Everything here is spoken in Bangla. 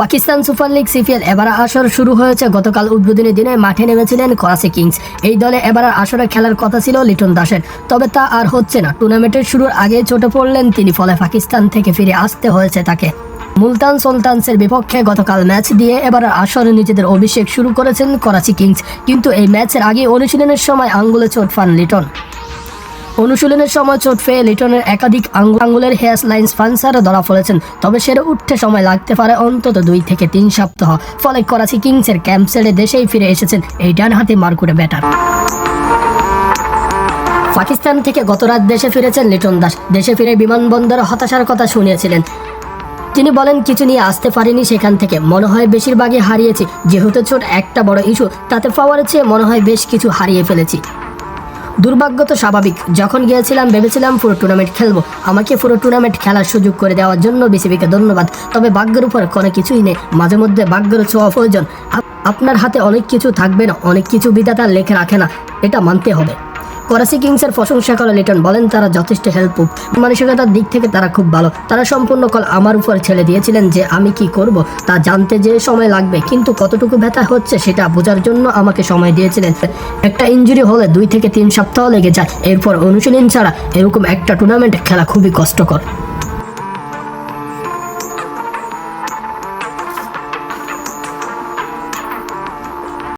পাকিস্তান সুপার লিগ সিপিএল এবার আসর শুরু হয়েছে। গতকাল উদ্বোধনী দিনে মাঠে নেমেছিলেন করাচি কিংস। এই দলে এবার আসরে খেলার কথা ছিল লিটন দাসের। তবে তা আর হচ্ছে না। টুর্নামেন্টের শুরুর আগে চোটে পড়লেন তিনি, ফলে পাকিস্তান থেকে ফিরে আসতে হয়েছে তাকে। মুলতান সুলতানসের বিপক্ষে গতকাল ম্যাচ দিয়ে এবার আসরে নিজেদের অভিষেক শুরু করেছেন করাচি কিংস। কিন্তু এই ম্যাচের আগে অনুশীলনের সময় আঙ্গুলে চোট পান লিটন। অনুশীলনের সময় চোট পেয়ে লিটনের একাধিক আঙ্গুলের হেয়ার লাইন্স ফান্সারও ধরা পড়েছেন। তবে সেরে উঠতে সময় লাগতে পারে অন্তত দুই থেকে তিন সপ্তাহ। ফলে করাচি কিংসের ক্যাম্প ছেড়ে দেশেই ফিরে এসেছেন এই ডান হাতে মার্কুটে ব্যাটার। পাকিস্তান থেকে গত রাত দেশে ফিরেছেন লিটন দাস। দেশে ফিরে বিমানবন্দরে হতাশার কথা শুনিয়েছিলেন। তিনি বলেন, কিছু নিয়ে আসতে পারিনি সেখান থেকে। মনে হয় বেশিরভাগই হারিয়েছি। যেহেতু ছোট একটা বড় ইস্যু, তাতে পাওয়ার চেয়ে মনে হয় বেশ কিছু হারিয়ে ফেলেছি। দুর্ভাগ্য তো স্বাভাবিক। যখন গিয়েছিলাম, ভেবেছিলাম পুরো টুর্নামেন্ট খেলব। আমাকে পুরো টুর্নামেন্ট খেলার সুযোগ করে দেওয়ার জন্য বিসিবিকে ধন্যবাদ। তবে ভাগ্যের উপর কোনো কিছুই নেই। মাঝে মধ্যে ভাগ্যের ছোঁয়া প্রয়োজন। আপনার হাতে অনেক কিছু থাকবে না। অনেক কিছু বিধাতা লেখে রাখে না। এটা মানতে হবে। করাচি কিংসের প্রশংসা করে লিটন বলেন, তারা যথেষ্ট হেল্পফুল মানসিকতার দিক থেকে তারা খুব ভালো। তারা সম্পূর্ণ কল আমার উপর ছেড়ে দিয়েছিলেন যে আমি কি করব, তা জানতে যে সময় লাগবে। কিন্তু কতটুকু ব্যথা হচ্ছে সেটা বোঝার জন্য আমাকে সময় দিয়েছিলেন। একটা ইঞ্জুরি হলে দুই থেকে তিন সপ্তাহ লেগে যায়। এরপর অনুশীলন ছাড়া এরকম একটা টুর্নামেন্ট খেলা খুবই কষ্টকর।